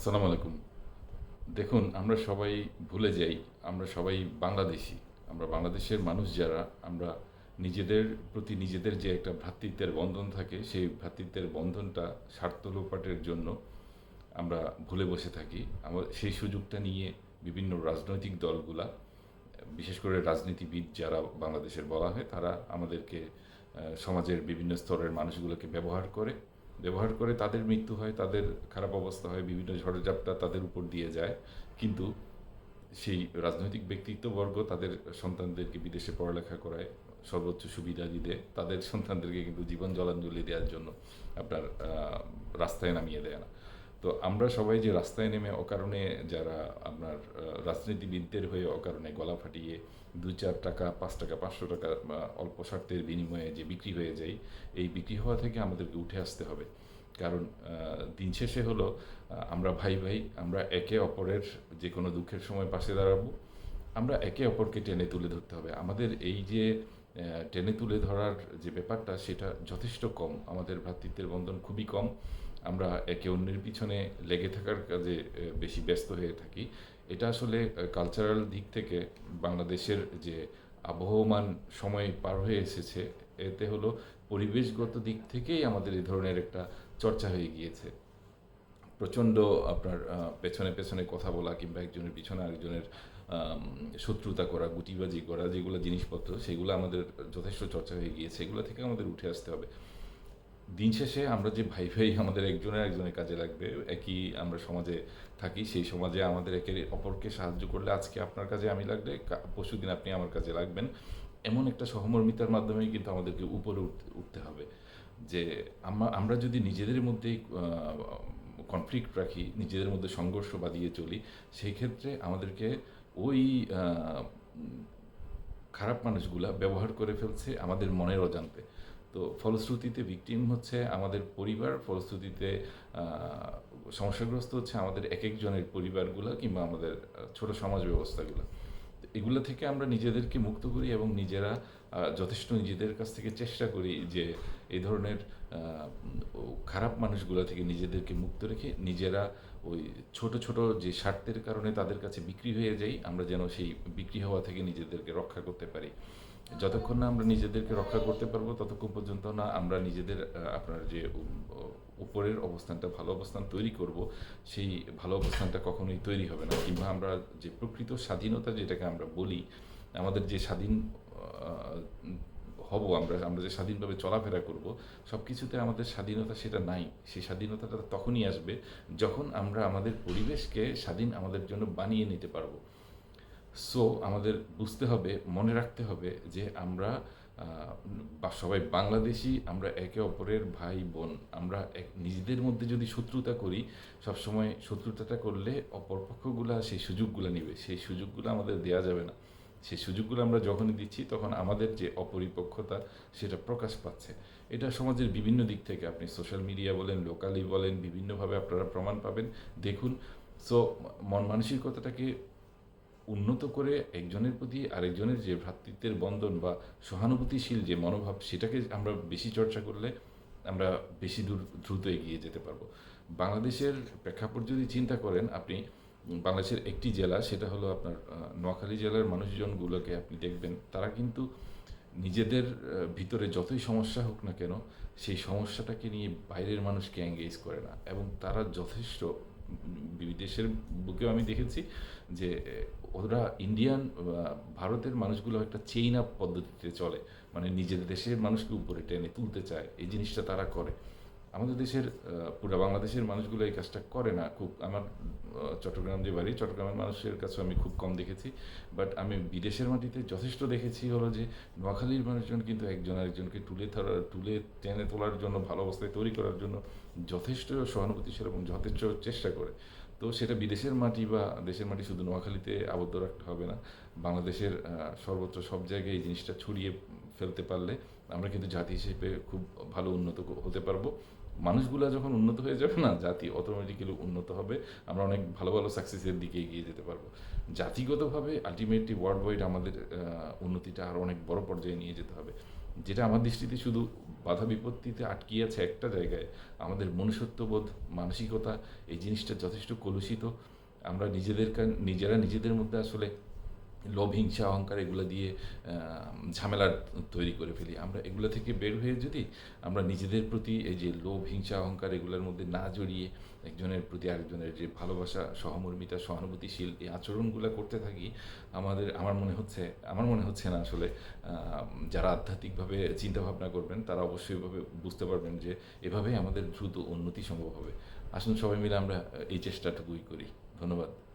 আসসালামু আলাইকুম। দেখুন, আমরা সবাই ভুলে যাই, আমরা সবাই বাংলাদেশি। আমরা বাংলাদেশের মানুষ যারা, আমরা নিজেদের প্রতি নিজেদের যে একটা ভ্রাতৃত্বের বন্ধন থাকে, সেই ভ্রাতৃত্বের বন্ধনটা স্বার্থ লোপাটের জন্য আমরা ভুলে বসে থাকি। আমার সেই সুযোগটা নিয়ে বিভিন্ন রাজনৈতিক দলগুলা, বিশেষ করে রাজনীতিবিদ যারা বাংলাদেশের বলা হয়, তারা আমাদেরকে সমাজের বিভিন্ন স্তরের মানুষগুলোকে ব্যবহার করে ব্যবহার করে তাদের মৃত্যু হয়, তাদের খারাপ অবস্থা হয়, বিভিন্ন ঝড়ঝাপটা তাদের উপর দিয়ে যায়। কিন্তু সেই রাজনৈতিক ব্যক্তিত্ববর্গ তাদের সন্তানদেরকে বিদেশে পড়ালেখা করায়, সর্বোচ্চ সুবিধা দিতে, তাদের সন্তানদেরকে কিন্তু জীবন জলাঞ্জলি দেওয়ার জন্য আপনার রাস্তায় নামিয়ে দেয় না। তো আমরা সবাই যে রাস্তায় নেমে অকারণে যারা আপনার রাজনীতিবিদদের হয়ে অকারণে গলা ফাটিয়ে দু চার টাকা, পাঁচ টাকা, পাঁচশো টাকা অল্প স্বার্থের বিনিময়ে যে বিক্রি হয়ে যায়, এই বিক্রি হওয়া থেকে আমাদেরকে উঠে আসতে হবে। কারণ দিন শেষে হলো আমরা ভাই ভাই, আমরা একে অপরের যে কোনো দুঃখের সময় পাশে দাঁড়াবো। আমরা একে অপরকে টেনে তুলে ধরতে হবে। আমাদের এই যে টেনে তুলে ধরার যে ব্যাপারটা, সেটা যথেষ্ট কম। আমাদের ভ্রাতৃত্বের বন্ধন খুবই কম। আমরা একে অন্যের পিছনে লেগে থাকার কাজে বেশি ব্যস্ত হয়ে থাকি। এটা আসলে কালচারাল দিক থেকে বাংলাদেশের যে আবহমান সময় পার হয়ে এসেছে, এতে হলো পরিবেশগত দিক থেকেই আমাদের এই ধরনের একটা চর্চা হয়ে গিয়েছে। প্রচণ্ড আপনার পেছনে পেছনে কথা বলা কিংবা একজনের পিছনে আরেকজনের শত্রুতা করা, গুটিবাজি করা, যেগুলো জিনিসপত্র, সেগুলো আমাদের যথেষ্ট চর্চা হয়ে গিয়েছে, এগুলো থেকে আমাদের উঠে আসতে হবে। দিন শেষে আমরা যে ভাই ভাই আমাদের একজনের একজনের কাজে লাগবে, একই আমরা সমাজে থাকি, সেই সমাজে আমাদের একে অপরকে সাহায্য করলে আজকে আপনার কাজে আমি লাগলে পরশু দিন আপনি আমার কাজে লাগবেন। এমন একটা সহমর্মিতার মাধ্যমেই কিন্তু আমাদেরকে উপরে উঠতে- উঠতে হবে। যে আমরা যদি নিজেদের মধ্যেই কনফ্লিক্ট রাখি, নিজেদের মধ্যে সংঘর্ষ বাঁধিয়ে চলি, সেই ক্ষেত্রে আমাদেরকে ওই খারাপ মানুষগুলা ব্যবহার করে ফেলছে আমাদের মনের অজান্তে। তো ফলশ্রুতিতে ভিকটিম হচ্ছে আমাদের পরিবার, ফলশ্রুতিতে সমস্যাগ্রস্ত হচ্ছে আমাদের এক একজনের পরিবারগুলো কিংবা আমাদের ছোট সমাজ ব্যবস্থাগুলো। এগুলো থেকে আমরা নিজেদেরকে মুক্ত করি এবং নিজেরা যথেষ্ট নিজেদের কাছ থেকে চেষ্টা করি যে এই ধরনের খারাপ মানুষগুলো থেকে নিজেদেরকে মুক্ত রেখে নিজেরা ওই ছোট ছোট যে স্বার্থের কারণে তাদের কাছে বিক্রি হয়ে যাই, আমরা যেন সেই বিক্রি হওয়া থেকে নিজেদেরকে রক্ষা করতে পারি। যতক্ষণ না আমরা নিজেদেরকে রক্ষা করতে পারব, ততক্ষণ পর্যন্ত না আমরা নিজেদের আপনার যে উপরের অবস্থানটা ভালো অবস্থান তৈরি করব, সেই ভালো অবস্থানটা কখনোই তৈরি হবে না। কিংবা আমরা যে প্রকৃত স্বাধীনতা যেটাকে আমরা বলি আমাদের যে স্বাধীন হব, আমরা আমরা যে স্বাধীনভাবে চলাফেরা করব সব কিছুতে আমাদের স্বাধীনতা সেটা নাই। সেই স্বাধীনতাটা তখনই আসবে যখন আমরা আমাদের পরিবেশকে স্বাধীন আমাদের জন্য বানিয়ে নিতে পারব। সো আমাদের বুঝতে হবে, মনে রাখতে হবে যে আমরা সবাই বাংলাদেশি, আমরা একে অপরের ভাই, বোন, আমরা এক, নিজেদের মধ্যে যদি শত্রুতা করি, সবসময় শত্রুতাটা করলে অপরপক্ষগুলা সেই সুযোগগুলো নেবে। সেই সুযোগগুলো আমাদের দেয়া যাবে না। সেই সুযোগগুলো আমরা যখনই দিচ্ছি, তখন আমাদের যে অপরিপক্ষতা সেটা প্রকাশ পাচ্ছে। এটা সমাজের বিভিন্ন দিক থেকে আপনি সোশ্যাল মিডিয়া বলেন লোকালি বলেন, বিভিন্নভাবে আপনারা প্রমাণ পাবেন। দেখুন সো মন মানসিকতাটাকে উন্নত করে একজনের প্রতি আরেকজনের যে ভ্রাতৃত্বের বন্ধন বা সহানুভূতিশীল যে মনোভাব, সেটাকে আমরা বেশি চর্চা করলে আমরা বেশি দূর, দ্রুত এগিয়ে যেতে পারব। বাংলাদেশের প্রেক্ষাপট যদি চিন্তা করেন, আপনি বাংলাদেশের একটি জেলা, সেটা হলো আপনার নোয়াখালী জেলার মানুষজনগুলোকে আপনি দেখবেন, তারা কিন্তু নিজেদের ভিতরে যতই সমস্যা হোক না কেন, সেই সমস্যাটাকে নিয়ে বাইরের মানুষকে এঙ্গেজ করে না। এবং তারা যথেষ্ট, বিদেশের বুকেও আমি দেখেছি যে, ওরা ইন্ডিয়ান ভারতের মানুষগুলো একটা চেইন আপ পদ্ধতিতে চলে। মানে নিজের দেশের মানুষকে উপরে টেনে তুলতে চায়। এই জিনিসটা তারা করে। আমাদের দেশের পুরো বাংলাদেশের মানুষগুলো এই কাজটা করে না। খুব আমার চট্টগ্রাম যে বাড়ি, চট্টগ্রামের মানুষের কাছে আমি খুব কম দেখেছি। বাট আমি বিদেশের মাটিতে যথেষ্ট দেখেছি হলো যে, নোয়াখালীর মানুষজন কিন্তু একজন আরেকজনকে তুলে ধরার তুলে টেনে তোলার জন্য, ভালো অবস্থায় তৈরি করার জন্য যথেষ্ট সহানুভূতিশীল এবং যথেষ্ট চেষ্টা করে। তো সেটা বিদেশের মাটি বা দেশের মাটি শুধু নোয়াখালীতে আবদ্ধ রাখতে হবে না। বাংলাদেশের সর্বত্র সব জায়গায় এই জিনিসটা ছড়িয়ে ফেলতে পারলে আমরা কিন্তু জাতি হিসেবে খুব ভালো উন্নত হতে পারব। মানুষগুলা যখন উন্নত হয়ে যাবে না, জাতি অটোমেটিক্যালি উন্নত হবে। আমরা অনেক ভালো ভালো সাকসেসের দিকে এগিয়ে যেতে পারব। জাতিগতভাবে আলটিমেটলি ওয়ার্ল্ড ওয়াইড আমাদের উন্নতিটা আরও অনেক বড় পর্যায়ে নিয়ে যেতে হবে। যেটা আমার দৃষ্টিতে শুধু বাধা বিপত্তিতে আটকিয়ে আছে একটা জায়গায়, আমাদের মনুষ্যত্ববোধ, মানসিকতা, এই জিনিসটা যথেষ্ট কলুষিত। আমরা নিজেদের নিজেরা নিজেদের মধ্যে আসলে লোভ, হিংসা, অহংকার এগুলো দিয়ে ঝামেলা তৈরি করে ফেলি। আমরা এগুলো থেকে বের হয়ে যদি আমরা নিজেদের প্রতি এই যে লোভ, হিংসা, অহংকার এগুলোর মধ্যে না জড়িয়ে একজনের প্রতি আরেকজনের যে ভালোবাসা, সহমর্মিতা, সহানুভূতিশীল এই আচরণগুলো করতে থাকি, আমাদের, আমার মনে হচ্ছে, আমার মনে হচ্ছে না আসলে যারা আধ্যাত্মিকভাবে চিন্তাভাবনা করবেন, তারা অবশ্যই এভাবে বুঝতে পারবেন যে এভাবেই আমাদের দ্রুত উন্নতি সম্ভব হবে। আসুন সবাই মিলে আমরা এই চেষ্টাটুকুই করি। ধন্যবাদ।